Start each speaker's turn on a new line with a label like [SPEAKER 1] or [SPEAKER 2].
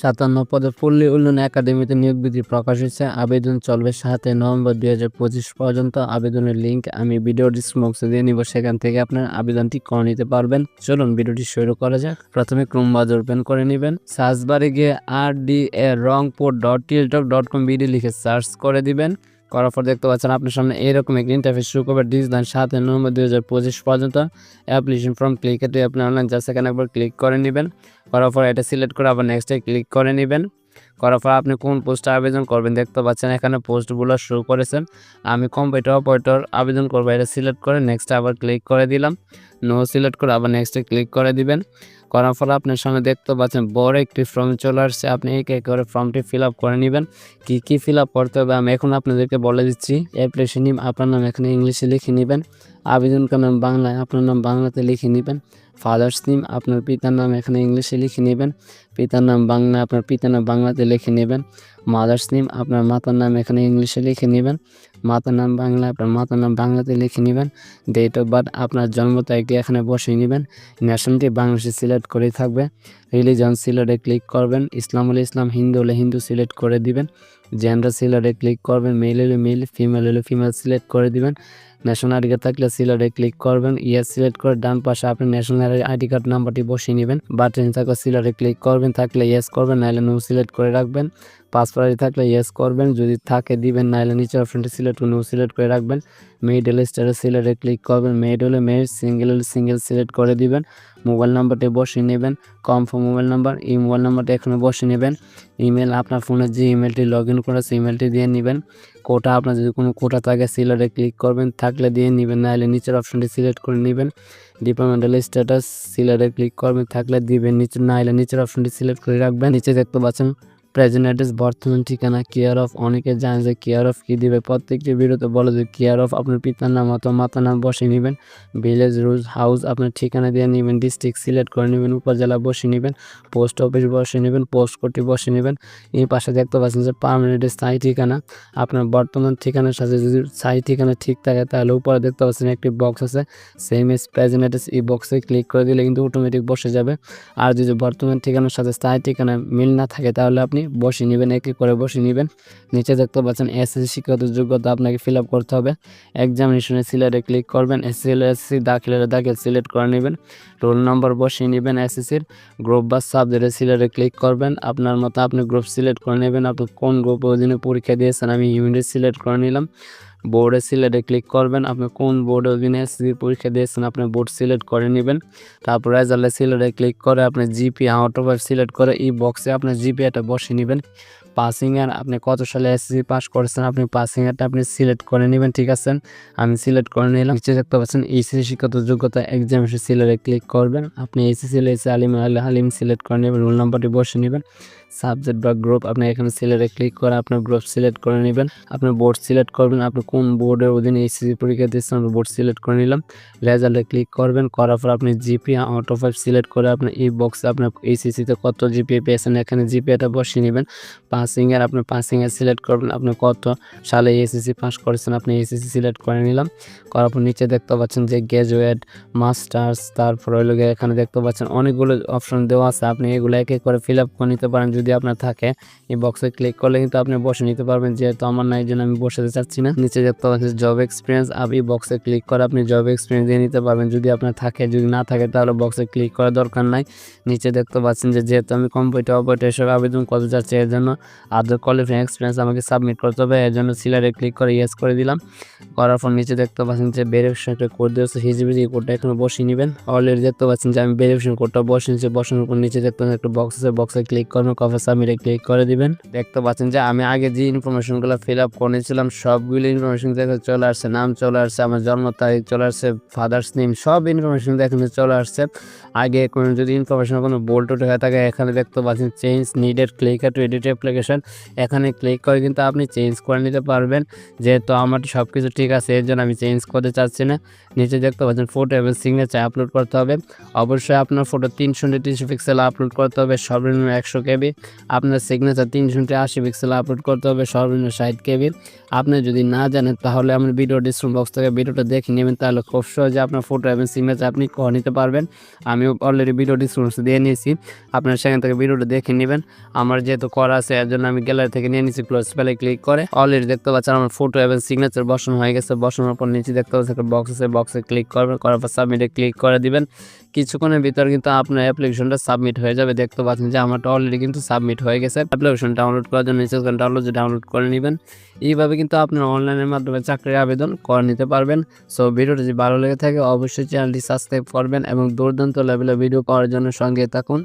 [SPEAKER 1] সাতান্ন পদে পল্লী উন্নয়ন একাডেমিতে নিয়োগ বিধি প্রকাশ হয়েছে। আবেদন চলবে সাতই নভেম্বর দুই হাজার পঁচিশ পর্যন্ত। আবেদনের লিঙ্ক আমি ভিডিও ডিসক্রিপশন দিয়ে নিব। সেখান থেকে আপনার আবেদনটি করে নিতে পারবেন। চলুন ভিডিওটি শুরু করা যাক। প্রথমে ক্রোম ওপেন করে নেবেন। সার্চ বারে গিয়ে R D A Rangpur dot till dot com video লিখে সার্চ করে দিবেন। করার পর দেখতে পাচ্ছেন আপনার সামনে এরকম একটি ইন্টারফেস শুরু করবে ডিসলাইন সাতই নভেম্বর দুই হাজার পঁচিশ পর্যন্ত। অ্যাপ্লিকেশন ফর্ম ক্লিক এতে আপনি অনলাইন যা সেখানে একবার ক্লিক করে নেবেন। করার পর এটা সিলেক্ট করে আবার নেক্সটে ক্লিক করে নেবেন। করার পর আপনি কোন পোস্টে আবেদন করবেন দেখতে পাচ্ছেন এখানে পোস্টগুলো শুরু করেছেন। আমি কম্পিউটার অপারেটর আবেদন করব, এটা সিলেক্ট করে নেক্সটে আবার ক্লিক করে দিলাম। নো সিলেক্ট করে আবার নেক্সটে ক্লিক করে দিবেন। করার পর আপনার সামনে দেখতে পাচ্ছেন বড় একটি ফর্ম চলে আসছে। আপনি এক এক করে ফর্মটি ফিল আপ করে নেবেন। কি কি ফিল আপ করতে হবে? আমি এখন আপনাদেরকে বলে দিচ্ছি অ্যাপ্লিকেশন নিম আপনার নাম এখানে ইংলিশে লিখে নেবেন। আবেদনকার নাম বাংলায়, আপনার নাম বাংলাতে লিখে নেবেন। ফাদার্স নেম আপনার পিতার নাম এখানে ইংলিশে লিখে নেবেন। পিতার নাম বাংলা আপনার পিতার নাম বাংলাতে লিখে নেবেন। মাদার্স নেম আপনার মাতার নাম এখানে ইংলিশে লিখে নেবেন। মাতার নাম বাংলা, আপনার মাতার নাম বাংলাতে লিখে নেবেন ডেট অফ বার্থ আপনার জন্ম তারিখটি এখানে বসিয়ে নেবেন ন্যাশনটি বাংলাদেশে সিলেক্ট করে থাকবে রিলিজন সিলেটে ক্লিক করবেন, ইসলাম হলে ইসলাম, হিন্দু হলে হিন্দু সিলেক্ট করে দিবেন জেন্ডার সিলেটে ক্লিক করবেন মেল হলে মেল ফিমেল হলে ফিমেল সিলেক্ট করে দিবেন ন্যাশনাল আইডি কার্ড থাকলে সিলেটে ক্লিক করবেন ইয়েস সিলেক্ট করে ডান পাশে আপনি ন্যাশনাল আইডি কার্ড নাম্বারটি বসিয়ে নেবেন বাটন থাকলে সিলেটে ক্লিক করবেন, থাকলে ইয়েস করবেন, নাহলে নো সিলেক্ট করে রাখবেন পাসপোর্ট আইডি থাকলে ইয়েস করবেন। যদি থাকে, দিবেন নাহলে নিচের অপশনটি সিলেক্ট করে নো সিলেক্ট করে রাখবেন। মেড হলে স্টারে সিলেটে ক্লিক করবেন। মেড হলে মেড সিঙ্গেল সিঙ্গেল সিলেক্ট করে দিবেন। মোবাইল নাম্বারটি বসিয়ে নেবেন। কনফার্ম মোবাইল নাম্বার এই মোবাইল নাম্বারটা এখানে বসিয়ে নেবেন। ইমেল আপনার ফোনে যে ইমেলটি লগ ইন করেছে ইমেলটি দিয়ে নেবেন। কোটা আপনার যদি কোনো কোটা থাকে সিলেটে ক্লিক করবেন। থাকলে দিয়ে নেবেন নাহলে নিচের অপশনটি সিলেক্ট করে নেবেন। ডিপার্টমেন্টাল স্ট্যাটাস সিলেটে ক্লিক করবেন। থাকলে দিবেন, নিচে নাহলে নিচের অপশনটি সিলেক্ট করে রাখবেন। নিচে দেখতে পাচ্ছেন প্রেজেন্ট অ্যাড্রেস বর্তমান ঠিকানা কেয়ার অফ অনেকে জানে যে কেয়ার অফ কী দিবে? প্রত্যেকটি ভিডিওতে বলে যে কেয়ার অফ আপনার পিতার নাম অথবা মাতার নাম বসে নেবেন। ভিলেজ, রুজ হাউস আপনার ঠিকানা দিয়ে নেবেন। ডিস্ট্রিক্ট সিলেক্ট করে নেবেন। উপজেলা বসে নেবেন। পোস্ট অফিস বসে নেবেন। পোস্ট কোডটি বসে নেবেন। এই পাশে দেখতে পাচ্ছেন যে পার্মানেন্ট স্থায়ী ঠিকানা। আপনার বর্তমান ঠিকানার সাথে যদি স্থায়ী ঠিকানা ঠিক থাকে, তাহলে উপরে দেখতে পাচ্ছেন একটি বক্স আছে। সেম এস প্রেজেন্ট অ্যাড্রেস এই বক্সে ক্লিক করে দিলে কিন্তু অটোমেটিক বসে যাবে। আর যদি বর্তমান ঠিকানার সাথে স্থায়ী ঠিকানা মিল না থাকে, তাহলে আপনি বসিয়ে নেবেন, এক করে বসে নেবেন। নিচে দেখতে পাচ্ছেন এসএসসি শিক্ষাগত যোগ্যতা আপনাকে ফিল আপ করতে হবে। এক্সামিনেশনে সিলেটে ক্লিক করবেন এসএসসি দাখিলের দাখিল সিলেক্ট করে নেবেন। রোল নম্বর বসিয়ে নেবেন এসএসসির গ্রুপ বা সাবজেক্টে সিলেটে ক্লিক করবেন। আপনার মতো আপনি গ্রুপ সিলেক্ট করে নেবেন। আপনি কোন গ্রুপের অধীনে পরীক্ষা দিয়েছেন? আমি ইউনিট সিলেক্ট করে নিলাম। বোর্ডে সিলেটে ক্লিক করবেন। আপনি কোন বোর্ডে অধীনে পরীক্ষা দিয়েছেন, আপনি বোর্ড সিলেক্ট করে নেবেন। তারপর রেজাল্টে সিলেটে ক্লিক করে আপনি জিপি আউট সিলেক্ট করে এই বক্সে আপনার জিপিএটা বসে নেবেন। পাসিংয়ের আপনি কত সালে এসএসসি পাস করেছেন, আপনি পাসিংয়েরটা আপনি সিলেক্ট করে নেবেন, ঠিক আছে? আমি সিলেক্ট করে নিলাম। নিচে দেখতে পাচ্ছেন এইচএসসি শিক্ষাগত যোগ্যতা এক্সামিনেশন সিলেক্টে ক্লিক করবেন। আপনি এইচএসসি এসে আলিম আল হালিম সিলেক্ট করে নেবেন রোল নাম্বারটি বসে নেবেন। সাবজেক্ট বা গ্রুপ আপনি এখানে সিলেক্টে ক্লিক করে আপনার গ্রুপ সিলেক্ট করে নেবেন। আপনি বোর্ড সিলেক্ট করবেন, আপনি কোন বোর্ডের অধীনে এইচএসসি পরীক্ষা দিচ্ছেন আমি বোর্ড সিলেক্ট করে নিলাম। রেজাল্টে ক্লিক করবেন, করার পর আপনি GP out of five select করে আপনি এই বক্সে আপনার এইচএসসিতে কত জিপিএ পেয়েছেন, এখানে জিপিএটা বসিয়ে নেবেন। পাসিংয়ের আপনি পাসিংয়ের সিলেক্ট করবেন, আপনি কত সালে এসএসসি পাস করেছেন, আপনি এসএসসি সিলেক্ট করে নিলাম। করার পর নিচে দেখতে পাচ্ছেন যে গ্র্যাজুয়েট মাস্টার্স তারপর হইল এখানে দেখতে পাচ্ছেন অনেকগুলো অপশন দেওয়া আছে। আপনি এগুলো এক এক করে ফিল আপ করে নিতে পারেন যদি আপনার থাকে। এই বক্সে ক্লিক করলে কিন্তু আপনি বসে নিতে পারবেন, যেহেতু আমার নাই জন্য আমি বসাতে চাচ্ছি না। নিচে দেখতে পাচ্ছেন জব এক্সপিরিয়েন্স আপনি বক্সে ক্লিক করে আপনি জব এক্সপিরিয়েন্স দিয়ে নিতে পারবেন। যদি আপনার থাকে, যদি না থাকে, তাহলে বক্সে ক্লিক করার দরকার নাই। নিচে দেখতে পাচ্ছেন যে যেহেতু আমি কম্পিউটার অপারেটর হিসেবে আবেদন করতে চাচ্ছি এর জন্য আদার কোয়ালিফাইং এক্সপিরিয়েন্স আমাকে সাবমিট করতে হবে। এর জন্য সিলারে ক্লিক করে ইয়েস করে দিলাম। করার পর নিচে দেখতে পাচ্ছেন যে ভেরিফিকেশন একটা কোড দিয়েছে হিজিবিজি কোডটা এখানে বসিয়ে নেবেন। অলরেডি দেখতে পাচ্ছেন যে আমি ভেরিফিকেশন কোডটা বসে নিচ্ছি বসানোর উপর নিচে দেখতে পাচ্ছেন একটা বক্স আছে। বক্সে ক্লিক করবেন কফে সাবমিটে ক্লিক করে দিবেন। দেখতে পাচ্ছেন যে আমি আগে যে ইনফরমেশনগুলো ফিল আপ করেছিলাম, সবগুলো ইনফরমেশন দেখে চলে আসছে। নাম চলে আসছে, আমার জন্ম তারিখ চলে আসছে ফাদার্স নেম সব ইনফরমেশন এখানে চলে আসছে। আগে কোনো যদি ইনফরমেশন কোনো বোল্ট হয়ে থাকে, এখানে দেখতে পাচ্ছেন change needed click to edit application application এখানে ক্লিক করে কিন্তু আপনি চেঞ্জ করে নিতে পারবেন। যেহেতু আমার সব কিছু ঠিক আছে, এর জন্য আমি চেঞ্জ করতে চাচ্ছি না। নিচে দেখতে পাচ্ছেন ফটো এবং সিগনেচার আপলোড করতে হবে। অবশ্যই আপনার ফটো তিনশো তিনশো পিক্সেল আপলোড করতে হবে, সর্বনিম্ন একশো কেবি। আপনার সিগনেচার তিনশো আশি পিক্সেল আপলোড করতে হবে, সর্বনিম্ন ষাট কেবি। আপনি যদি না জানেন, তাহলে আমার ভিডিও ডিসক্রিপশন বক্স থেকে ভিডিওটা দেখে নেবেন, তাহলে খুব সহজে আপনার ফটো এবং সিগনেচার আপনি করে নিতে পারবেন। আমি অলরেডি ভিডিও ডিসক্রিপশন দিয়ে নিয়েছি। আপনার সেখান থেকে ভিডিওটা দেখে নেবেন। আমার যেহেতু করা আছে জন্য আমি গ্যালারি থেকে নিয়ে নিচ্ছি ক্লোজ পেলে ক্লিক করে অলরেডি দেখতে পাচ্ছেন আমার ফটো এবং সিগনেচার বসানো হয়ে গেছে। বসানোর পর নিচে দেখতে পাচ্ছেন একটা বক্স আছে বক্সে ক্লিক করবেন, করার পর সাবমিটে ক্লিক করে দিবেন। কিছুক্ষণের ভিতর কিন্তু আপনার অ্যাপ্লিকেশনটা সাবমিট হয়ে যাবে। দেখতে পাচ্ছেন যে আমারটা অলরেডি কিন্তু সাবমিট হয়ে গেছে। অ্যাপ্লিকেশন ডাউনলোড করার জন্য নিচে ডাউনলোড ডাউনলোড করে নেবেন, এইভাবে কিন্তু আপনার অনলাইনের মাধ্যমে চাকরির আবেদন করে নিতে পারবেন। সো ভিডিওটি যদি ভালো লেগে থাকে, অবশ্যই চ্যানেলটি সাবস্ক্রাইব করবেন এবং দুর্দান্ত লেভেলের ভিডিও পাওয়ার জন্য সঙ্গে থাকুন।